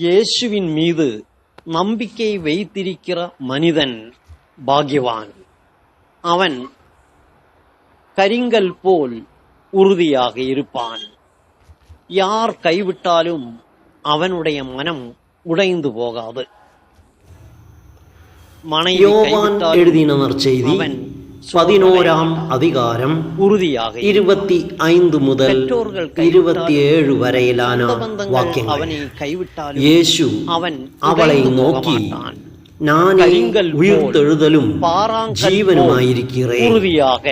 இயேசுவின் மீது நம்பிக்கை வைத்திருக்கிற மனிதன் பாக்கியவான். அவன் கரிங்கல் போல் உறுதியாக இருப்பான். யார் கைவிட்டாலும் அவனுடைய மனம் உடைந்து போகாது. மனைவி யோவான் கைவிட்டாலும் எழுதின நற்செய்தி அவன் பதினோராம் அதிகாரம் உறுதியாக. இருபத்தி ஐந்து முதல் இருபத்தி ஏழு வரையிலான வாக்கியங்கள் இயேசு அவன் அவளை நோக்கி. நானே உயிர்த்தெழுதலும் ஜீவனுமாயிருக்கிறேன் உறுதியாக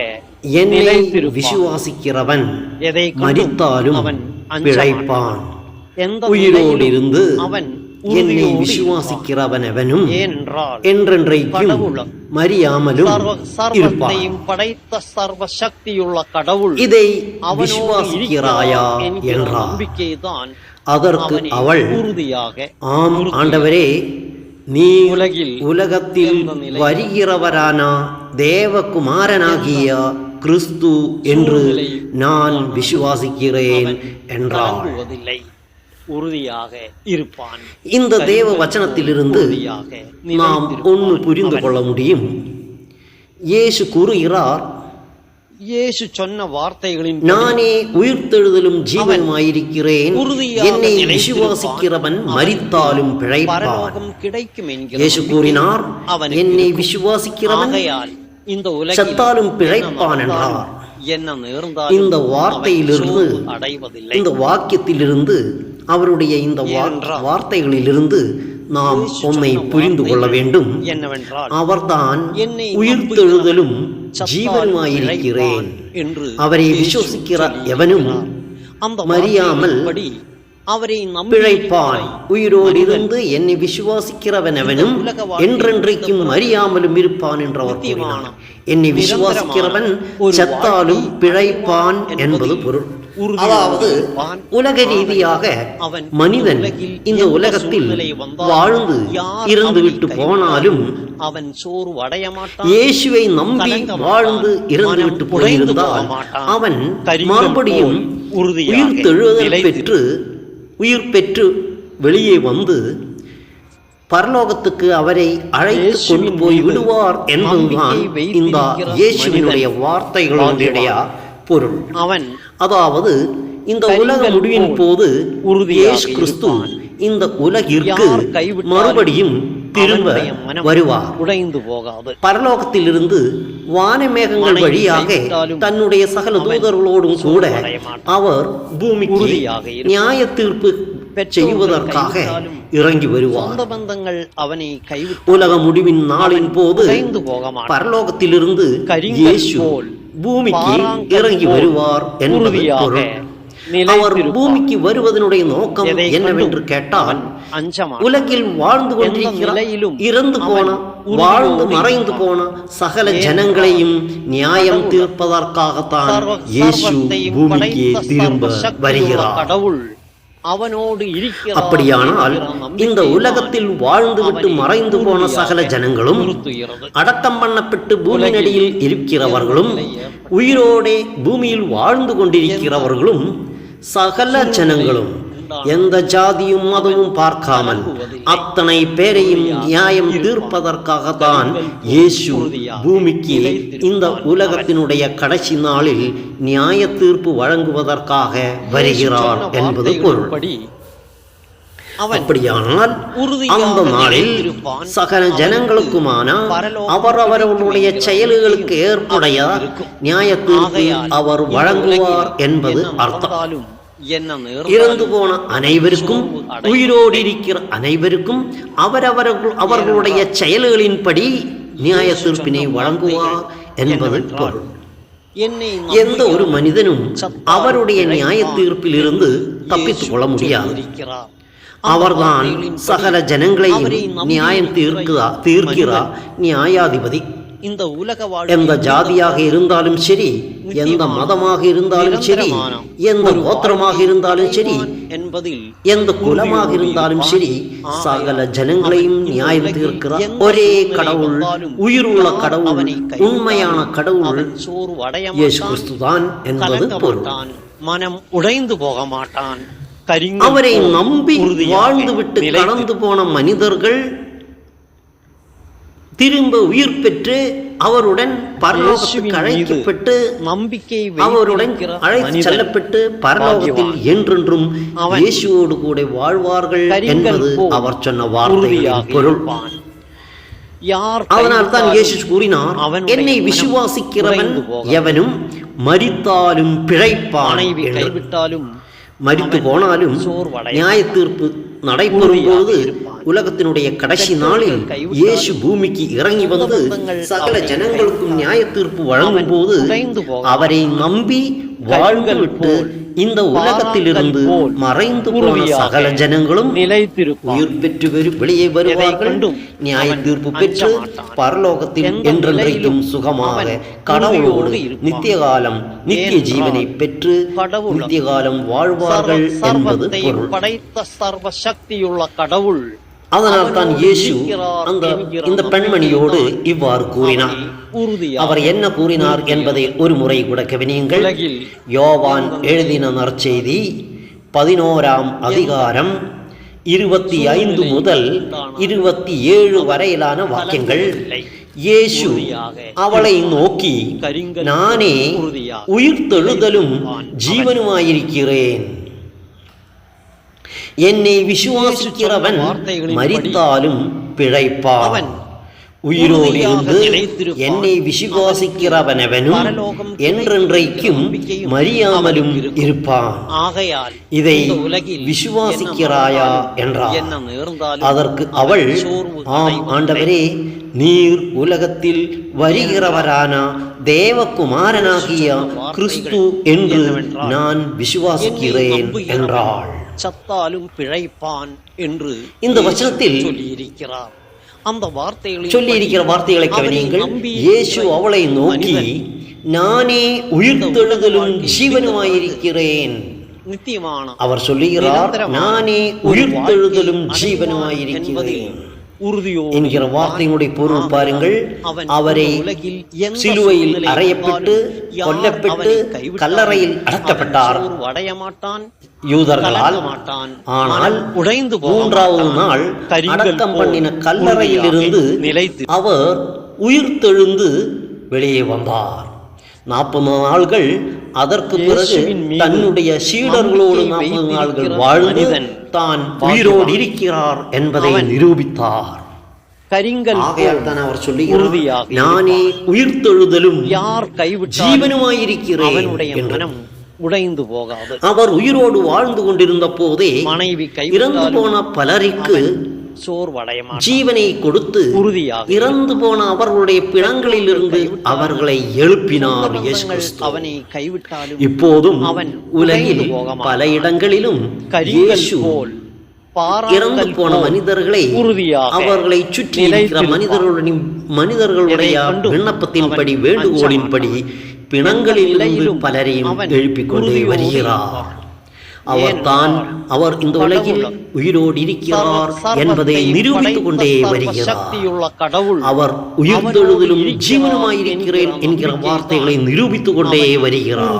என்னை. விசுவாசிக்கிறவன் அஞ்ச பிழைப்பான் உயிரோடு இருந்து அவன் என்னை உறுதியோடு விசுவாசிக்கிறவன் எவனும் இருப்பான். ஏனென்றால் என்றென்றைக்கும் மறியாமலும் இருப்பான். படைத்த சர்வ சக்தியுள்ள கடவுள் இதை விசுவாசிக்கிறாயா என்றார் அதற்கு அவள் உறுதியாக ஆம் ஆண்டவரே நீ உலகில் உலகத்தில் வருகிறவரான தேவகுமாரனாகிய கிறிஸ்து என்று நான் விசுவாசிக்கிறேன் கலங்குவதில்லை. உறுதியாக இருப்பான் இந்த தேவ வச்சனத்திலிருந்து நாம். ஒன்று புரிந்து அவன் கொள்ள முடியும் இயேசு கூறுகிறார் இயேசு சொன்ன வார்த்தைகளின் நானே உயிர்த்தெழுதலும் ஜீவனுமாயிருக்கிறேன் என்னை. விசுவாசிக்கிறவன் மரித்தாலும் பிழைப்பான் கிடைக்கும் இயேசு கூறினார் அவனுக்கு என்னை. விசுவாசிக்கிறவன் இந்த உலகில் செத்தாலும் பிழைப்பான் என்றார். என்ன நேர்ந்தாலும் இந்த அவன் வார்த்தையிலிருந்து அடைவதில்லை இந்த வாக்கியத்திலிருந்து அவருடைய இந்த வார்த்தைகளிலிருந்து நாம் சொன்ன புரிந்து கொள்ள வேண்டும். அவர்தான் உயிர்த்தெழுதலும் ஜீவனுமாயிருக்கிறேன் அவரை விசுவசிக்கிற எவனும் மறியாமல் அவரை பிழைப்பான் உயிரோடு இருந்து என்னை வாழ்வில் என்றென்றைக்கும் இந்த மறியாமலும் இருப்பான் என்று அவர் என்னை விசுவாசிக்கிறவன் செத்தாலும் பிழைப்பான் என்பது பொருள். அதாவது. உலக ரீதியாக அவன் மனிதன் இந்த உலகத்தில் வாழ்ந்து யார் இருந்துவிட்டு அவனை போனாலும் அவன் மாட்டான் இயேசுவை நம்பி. வாழ்ந்து மனம் உடைந்து போயிருந்தால். அவன் மறுபடியும் உயிர் தெழுதல். பெற்று உயிர் பெற்று வெளியே வந்து பரலோகத்துக்கு அவரை அழைத்து கொண்டு போய் விடுவார் என்பதுதான் இந்த இயேசுவினுடைய வார்த்தைகளுடைய பொருள் அவன் அதாவது இந்த உலக முடிவின் போது இயேசு கிறிஸ்து. இந்த உலகிற்கு மறுபடியும் திரும்ப வருவார் உடைந்து போகாது பரலோகத்திலிருந்து வானமேகங்கள் வழியாக தன்னுடைய சகல தூதர்களோடும் கூட. அவர் பூமிக்கு. நியாய தீர்ப்பு செய்வதற்காக இறங்கி வருவார் பந்தங்கள் அவனை கைவிட்டு உலக முடிவின் நாளின் போது பரலோகத்திலிருந்து இயேசு பூமிக்கு இறங்கி வருவார் என்பது பொருள். அவர் பூமிக்கு வருவதனுடைய நோக்கம் என்னவென்று கேட்டால். உலகில் வாழ்ந்து கொண்டிருக்கிற இறந்து போன வாழ்ந்து மறைந்து. போன சகல ஜனங்களையும் நியாயம் தீர்ப்பதற்காகத்தான் இயேசு பூமிக்கு திரும்ப வருகிறார் அவனோடு அப்படியானால் இந்த உலகத்தில் வாழ்ந்துவிட்டு மறைந்து போன சகல ஜனங்களும். அடக்கம் பண்ணப்பட்டு பூமி உலகில் நடியில் இருக்கிறவர்களும் உயிரோடே பூமியில் வாழ்ந்து கொண்டிருக்கிறவர்களும் சகல ஜனங்களும் எந்த ஜாதியும் மதமும் பார்க்காமல் அத்தனை பேரையும் நியாயம் தீர்ப்பதற்காகத்தான் இயேசு பூமிக்கு இந்த உலகத்தினுடைய கடைசி நாளில் நியாய தீர்ப்பு வழங்குவதற்காக வருகிறார் என்பது பொருள். அப்படியானால் அந்த நாளில். சகல ஜனங்களுக்குமான அவரவர்களுடைய செயல்களுக்கு ஏற்புடைய அவன் இருக்கும். நியாய தீர்ப்பு ஆகையால் அவர் வழங்குவார் என்பது அர்த்தம். இறந்து போன அனைவருக்கும். உயிரோடு இருக்கிற அனைவருக்கும் அவரவர்கள் அவர்களுடைய செயல்களின்படி நியாய தீர்ப்பினை வழங்குவார் என்பது பொருள் எந்த ஒரு மனிதனும் அவருடைய நியாய தீர்ப்பிலிருந்து தப்பித்துக் கொள்ள முடியாது அவர்தான் சகல ஜனங்களையும் நியாயம் தீர்க்கிறா தீர்க்கிறா நியாயாதிபதி இந்த உலக எந்த ஜாதியாக இருந்தாலும் சரி எந்த மதமாக இருந்தாலும் சரி எந்த கோத்திரமாக இருந்தாலும் சரி என்பதில் எந்த குலமாக இருந்தாலும் சரி சகல ஜனங்களையும் நியாயம் தீர்க்கிறார் ஒரே கடவுள் உயிருள்ள கடவுள் உண்மையான கடவுள் இயேசு கிறிஸ்துதான் என்பது பொருள். மனம் உடைந்து போக மாட்டான். அவரை நம்பி வாழ்ந்துவிட்டு கடந்து போன மனிதர்கள் திரும்ப உயிர் பெற்று அவருடன் பரலோகத்துக்கு அழைக்கப்பட்டு நம்பிக்கை அவருடன் அழைத்து செல்லப்பட்டு பரலோகத்தில் என்றென்றும் இயேசுவோடு கூட வாழ்வார்கள் என்பது அவர் சொன்ன உறுதியாக பொருள் அதனால் தான் இயேசு கூறினார் என்னை விசுவாசிக்கிறவன். எவனும் மரித்தாலும் பிழைப்பான் என்று மரித்து அவன் போனாலும். நியாய தீர்ப்பு நடைபெறும் போது. உலகத்தினுடைய கடைசி நாளில் இயேசு பூமிக்கு இறங்கி வந்து சகல ஜனங்களுக்கும். நியாய தீர்ப்பு வழங்கும் போது. அவரை நம்பி வாழ்ந்துவிட்டு போல், இந்த உலகத்திலிருந்து மறைந்து போன சகல ஜனங்களும் உயிர் பெற்று வெளியே வருவார்கள் நியாய தீர்ப்பு பெற்று. பரலோகத்தில் என்றென்றைக்கும் சுகமாக கடவுளோடு. நித்திய காலம் நித்திய ஜீவனை பெற்று நித்திய காலம் வாழ்வார்கள் என்பது படைத்த சர்வ சக்தியுள்ள கடவுள் அதனால் தான் இயேசு அந்த இந்த பெண்மணியோடு இவ்வாறு கூறினார். அவர் என்ன கூறினார் என்பதை ஒரு முறை கூட கவனியுங்கள். யோவான் எழுதின நற்செய்தி பதினோராம் அதிகாரம் இருபத்தி ஐந்து முதல் இருபத்தி ஏழு வரையிலான வாக்கியங்கள். இயேசு அவளை நோக்கி நானே உயிர்த்தெழுதலும் ஜீவனுமாயிருக்கிறேன். என்னை விசுவாசிக்கிறவன் மரித்தாலும் பிழைப்பான் உயிரோடு இருந்து. என்னை விசுவாசிக்கிறவனவனும் என்றென்றைக்கும் மறியாமலும். இருப்பான் ஆகையால் இதை விசுவாசிக்கிறாயா என்றார் அதற்கு அவள் ஆம். ஆண்டவரே நீர் உலகத்தில் வருகிறவரான தேவகுமாரனாகிய கிறிஸ்து என்று நான் விசுவாசிக்கிறேன் என்றாள் சத்தாலும் பிழைப்பான் என்று இந்த வசனத்தில் சொல்லியிருக்கிறார். அந்த வார்த்தைகளை சொல்லி இருக்கிற வார்த்தைகளை கவனியுங்கள். இயேசு அவளை நோக்கி நானே உயிர்த்தெழுதலும் ஜீவனுமாயிருக்கிறேன். நித்தியமான அவர் சொல்லுகிறார் நானே உயிர்த்தெழுதலும் ஜீவனுமாயிருக்கிறேன். என்கிற வார்த்தையினுடைய பொருள் பாருங்கள். அவரை சிலுவையில் அறையப்பட்டு கொல்லப்பட்டு கல்லறையில் அடக்கப்பட்டார். யூதர்களால் ஆனால் உடைந்து மூன்றாவது. நாள் அடக்கம் பண்ணின கல்லறையிலிருந்து உறுதியாக நிலைத்து அவர் உயிர்த்தெழுந்து வெளியே வந்தார். நாற்பது நாள்கள் அதற்கு பிறகு தன்னுடைய சீடர்களோடு நாற்பது நாள்கள் வாழ்ந்து தான். உயிரோடு இருக்கிறார் என்பதை நிரூபித்தார். கரிங்கல் ஆகையால் தான் அவர் சொல்லுகிறார் உறுதியாக நானே உயிர்த்தெழுதலும் யார் கைவிட்டாலும் ஜீவனுமாயிருக்கிறேன் அவனுடைய மனம் உடைந்து போகாது. அவர் உயிரோடு வாழ்ந்து கொண்டிருந்த போதே மனைவி இறந்து கைவிட்டாலும் போன பலருக்கு சோர்வடைய ஜீவனை கொடுத்து உறுதியாக இறந்து போன அவர்களுடைய பிணங்களிலிருந்து அவர்களை எழுப்பினார் அவனை கைவிட்டாலும் இப்போதும் அவன் உலகில். பல இடங்களிலும் இயேசு இறந்து போன மனிதர்களை உறுதியாக அவர்களை சுற்றி இருக்கிற. மனிதர்களுடைய மனிதர்களுடைய விண்ணப்பத்தின்படி வேண்டுகோளின்படி பிணங்களிலிருந்து பலரையும் எழுப்பிக் கொண்டே வருகிறார். அவர் தான் அவர் இந்த உலகில் உயிரோடு இருக்கிறார் என்பதை நிரூபித்துக் கொண்டே வருகிறார். அவர் உயிர்த்தெழுதலும் அவனோடு ஜீவனுமாயிருக்கிறேன் என்கிற வார்த்தைகளை நிரூபித்துக் கொண்டே வருகிறார்.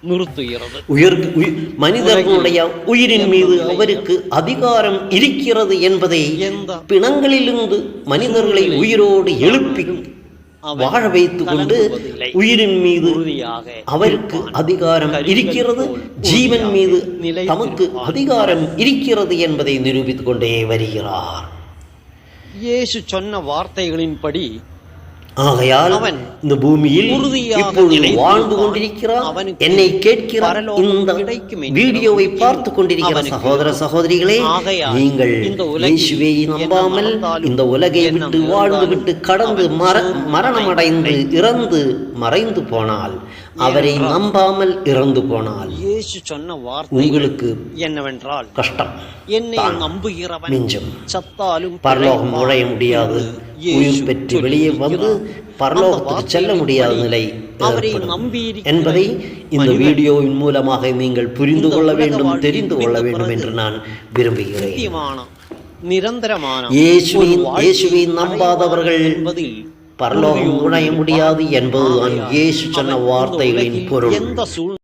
நிறுத்துகிறது. உயிர் உயி- மனிதர்களுடைய உயிரின் மீது அவருக்கு அதிகாரம் இருக்கிறது என்பதை பிணங்களிலிருந்து மனிதர்களை உயிரோடு எழுப்பி வாழ வைத்துக் கொண்டு. உயிரின் மீது அவருக்கு. அதிகாரம் இருக்கிறது ஜீவன் மீது. தமக்கு அதிகாரம் இருக்கிறது என்பதை நிரூபித்துக் கொண்டே வருகிறார் இயேசு சொன்ன வார்த்தைகளின்படி ஆகையால் அவன் இந்த பூமியில் இப்பொழுது. வாழ்ந்து கொண்டிருக்கிறார் அவனுக்கு என்னை கேட்கிற பரலோகம் இந்த வீடியோவை பார்த்து கொண்டிருக்கிற சகோதர சகோதரிகளே நீங்கள் இயேசுவை நம்பாமல் இந்த உலகை விட்டு வாழ்ந்து விட்டு கடந்து மரணமடைந்து. இறந்து மறைந்து போனால் அவரை நம்பாமல் இறந்து போனால் சொன்ன வார்த்தை உங்களுக்கு என்னவென்றால் கஷ்டம். என்னை நம்புகிறவன் மிஞ்சும். சத்தாலும் பரலோகம் நுழைய முடியாது. உயிர் பெற்று வெளியே வந்து. பரலோகத்துக்கு செல்ல முடியாத நிலை என்பதை இந்த வீடியோவின் மூலமாக நீங்கள் புரிந்து கொள்ள வேண்டும் தெரிந்து கொள்ள வேண்டும் என்று நான் விரும்புகிறேன். நிரந்தரமான இயேசுவின் நம்பாதவர்கள் பரலோகம் நுழைய முடியாது என்பதுதான் இயேசு சொன்ன வார்த்தைகளின் பொருள்.